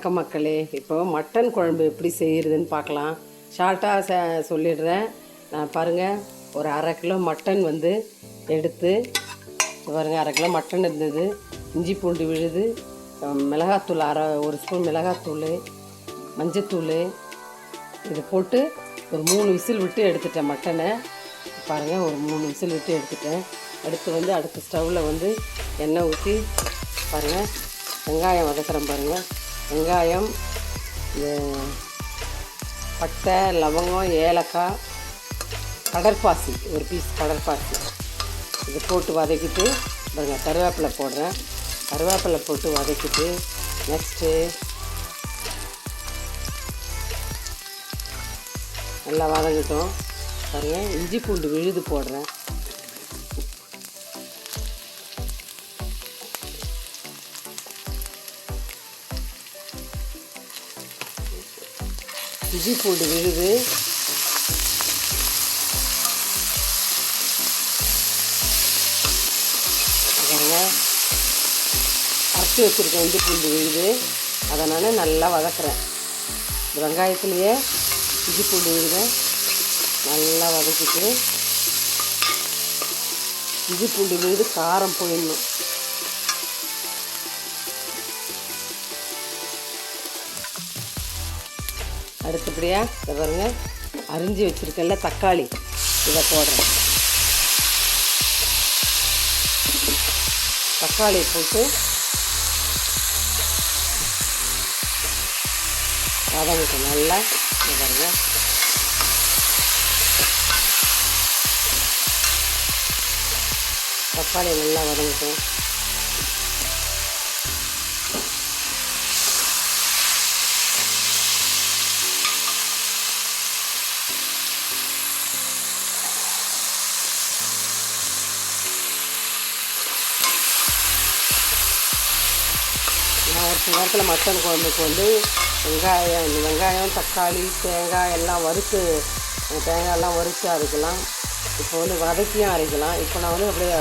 வணக்கம் மக்களே. இப்போ மட்டன் குழம்பு எப்படி செய்கிறதுன்னு பார்க்கலாம். ஷார்ட்டாக ச சொல்லிடுறேன். நான் பாருங்கள் ஒரு அரை கிலோ மட்டன் வந்து எடுத்து பாருங்கள் அரை கிலோ மட்டன் இருந்தது. இஞ்சி பூண்டு விழுது மிளகாத்தூள் அரை ஒரு ஸ்பூன் மிளகாத்தூள் மஞ்சத்தூள். இது போட்டு ஒரு மூணு விசில் விட்டு எடுத்துட்டேன் மட்டனை. பாருங்கள் ஒரு மூணு விசில் விட்டு எடுத்துட்டேன். அடுத்து வந்து அடுத்த ஸ்டவ்வில் வந்து எண்ணெய் ஊற்றி பாருங்கள் வெங்காயம் வதக்கிறேன் பாருங்கள் வெங்காயம் பட்டை லவங்கம் ஏலக்காய் கடற்பாசி ஒரு பீஸ் கடற்பாசி. இதை போட்டு வதக்கிட்டு பாருங்க கருவேப்பிலை போடுறேன். கருவேப்பிலை போட்டு வதக்கிட்டு நெக்ஸ்ட்டு நல்லா வதங்கிட்டோம். பாருங்கள் இஞ்சி பூண்டு விழுது போடுறேன். இஞ்சி பூண்டு விழுது. அரைச்சி வச்சுருக்கேன் இஞ்சி பூண்டு விழுது. அதை நான் நல்லா வதக்குறேன். வெங்காயத்துலேயே இஞ்சி பூண்டு விழுதை நல்லா வதக்கிட்டு இஞ்சி பூண்டு விழுது காரம் போயிடணும். அடுத்தபடியாக இதை பாருங்க அரிஞ்சு வச்சுருக்கல தக்காளி. இதை போடுறேன். தக்காளி போட்டு வதங்கிட்டு நல்லா இதை பாருங்க. தக்காளி நல்லா வதங்கிட்டோம் ஒரு சில நேரத்தில் மட்டன் குழம்புக்கு வந்து வெங்காயம் இந்த வெங்காயம் தக்காளி தேங்காய் எல்லாம் வறுத்து அந்த தேங்காயெல்லாம் வறுத்து அரைக்கலாம். இப்போ வந்து வதக்கியும் அரைக்கலாம். இப்போ நான் வந்து அப்படியே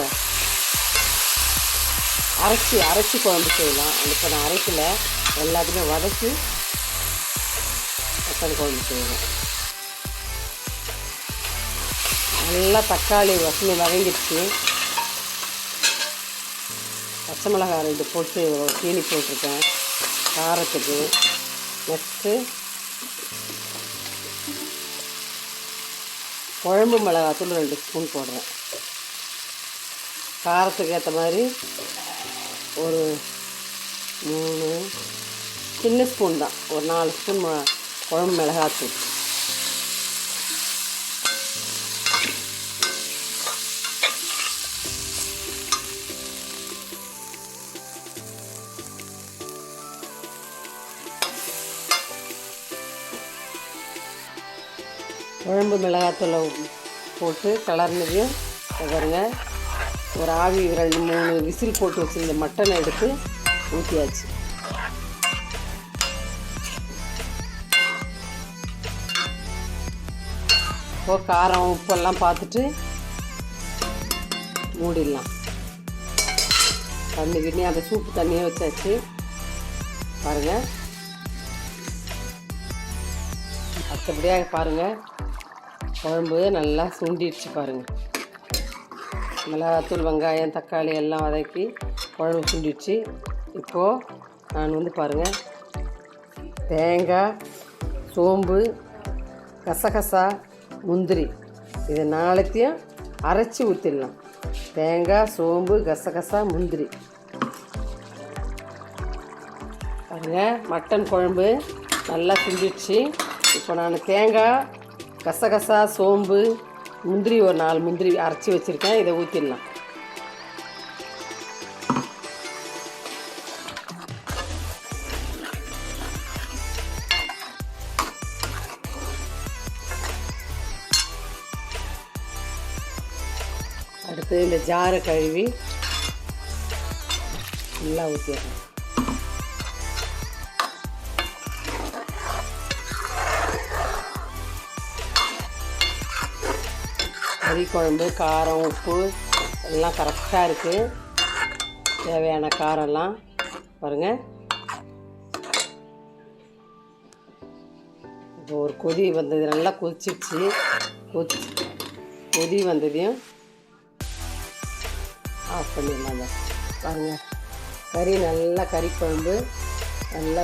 அரைச்சி அரைச்சி குழம்பு செய்யலாம். இப்போ நான் அரைக்கல. எல்லாத்தையுமே வதக்கி மட்டன் குழம்பு செய்வேன் நல்லா தக்காளி வசதி வதங்கிடுச்சு. பச்சை மிளகாய் ரெண்டு போட்டு சீனி போட்டிருக்கேன். காரத்துக்கு நெக்ஸ்ட்டு குழம்பு மிளகாத்தூள் ரெண்டு ஸ்பூன் போடுறேன். காரத்துக்கு ஏற்ற மாதிரி ஒரு மூணு சின்ன ஸ்பூன் தான். ஒரு நாலு ஸ்பூன் குழம்பு குழம்பு மிளகாத்தூள். குழம்பு மிளகாத்தூளை போட்டு கலர்னதையும் பாருங்க. ஒரு ஆவி ரெண்டு மூணு விசில் போட்டு வச்சிருந்த மட்டனை எடுத்து ஊற்றியாச்சு இப்போ காரம் உப்பெல்லாம் பார்த்துட்டு மூடிடலாம். தண்ணி கிண்ணி அந்த சூப்பு தண்ணியே வச்சாச்சு. பாருங்கள் அடுத்தபடியாக பாருங்கள் குழம்பு நல்லா சுண்டிடுச்சு பாருங்கள் மிளகாத்தூள் வெங்காயம் தக்காளி எல்லாம் வதக்கி குழம்பு சுண்டிடுச்சு. இப்போது நான் வந்து பாருங்கள் தேங்காய் சோம்பு கசகசா முந்திரி இது நாளைத்தையும் அரைச்சி ஊற்றிடலாம் தேங்காய் சோம்பு கசகசா முந்திரி. பாருங்க மட்டன் குழம்பு நல்லா சுண்டிடுச்சு. இப்போ நான் தேங்காய் கசகசா சோம்பு முந்திரி ஒரு நாலு முந்திரி அரைச்சி வச்சுருக்கேன். இதை ஊற்றிடலாம் அடுத்து இந்த ஜாரை கழுவி நல்லா ஊற்றிடுறேன் கறி குழம்பு காரம் உப்பு எல்லாம் கரெக்டாக இருக்குது தேவையான காரம்லாம் பாருங்கள் இப்போ ஒரு கொதி வந்தது நல்லா கொதிச்சிடுச்சு கொதி கொதி வந்ததையும் ஆஃப் பண்ணிடலாங்க. பாருங்கள் கறி நல்லா கறி குழம்பு நல்லா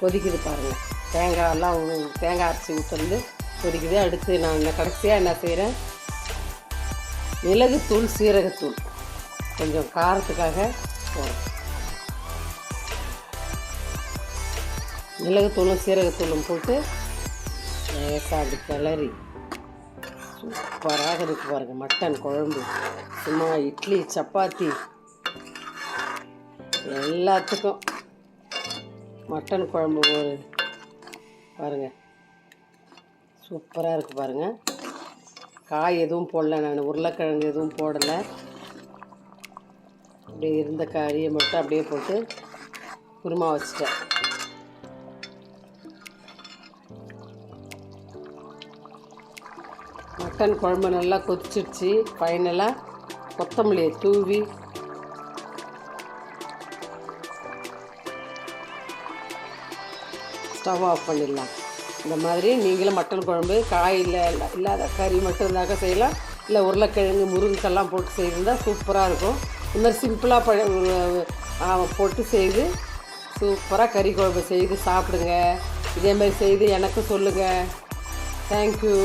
கொதிக்குது பாருங்கள் தேங்காயெல்லாம் தேங்காய் அரைச்சி ஊற்றுறது கொதிக்குது. அடுத்து நான் இந்த கடைசியாக என்ன செய்கிறேன் மிளகுத்தூள் சீரகத்தூள். கொஞ்சம் காரத்துக்காக போடுறேன் மிளகுத்தூளும் சீரகத்தூளும் போட்டு லேசாக அப்படி கிளறி. சூப்பராக இருக்கு பாருங்கள் மட்டன் குழம்பு. சும்மா இட்லி சப்பாத்தி. எல்லாத்துக்கும் மட்டன் குழம்பு ஒரு பாருங்க. சூப்பராக இருக்குது பாருங்கள் காய் எதுவும் போடல நான். உருளைக்கிழங்கு எதுவும் போடலை. அப்படியே இருந்த கறியை மட்டும் அப்படியே போட்டு குருமா வச்சிட்டேன். மட்டன் குழம்பு நல்லா கொதிச்சிடுச்சு ஃபைனலாக கொத்தமல்லியை தூவி ஸ்டவ் ஆஃப் பண்ணிடலாம். இந்த மாதிரி நீங்களும் மட்டன் குழம்பு காய் இல்லை இல்லாத கறி மட்டும் இருந்தாக்க செய்யலாம். இல்லை உருளைக்கிழங்கு முருங்கைக்கெல்லாம் போட்டு செய்திருந்தா சூப்பராக இருக்கும். இந்த மாதிரி சிம்பிளாக ப போட்டு செய்து சூப்பராக கறி குழம்பு செய்து சாப்பிடுங்க. இதே மாதிரி செய்து எனக்கும் சொல்லுங்கள் தேங்க்யூ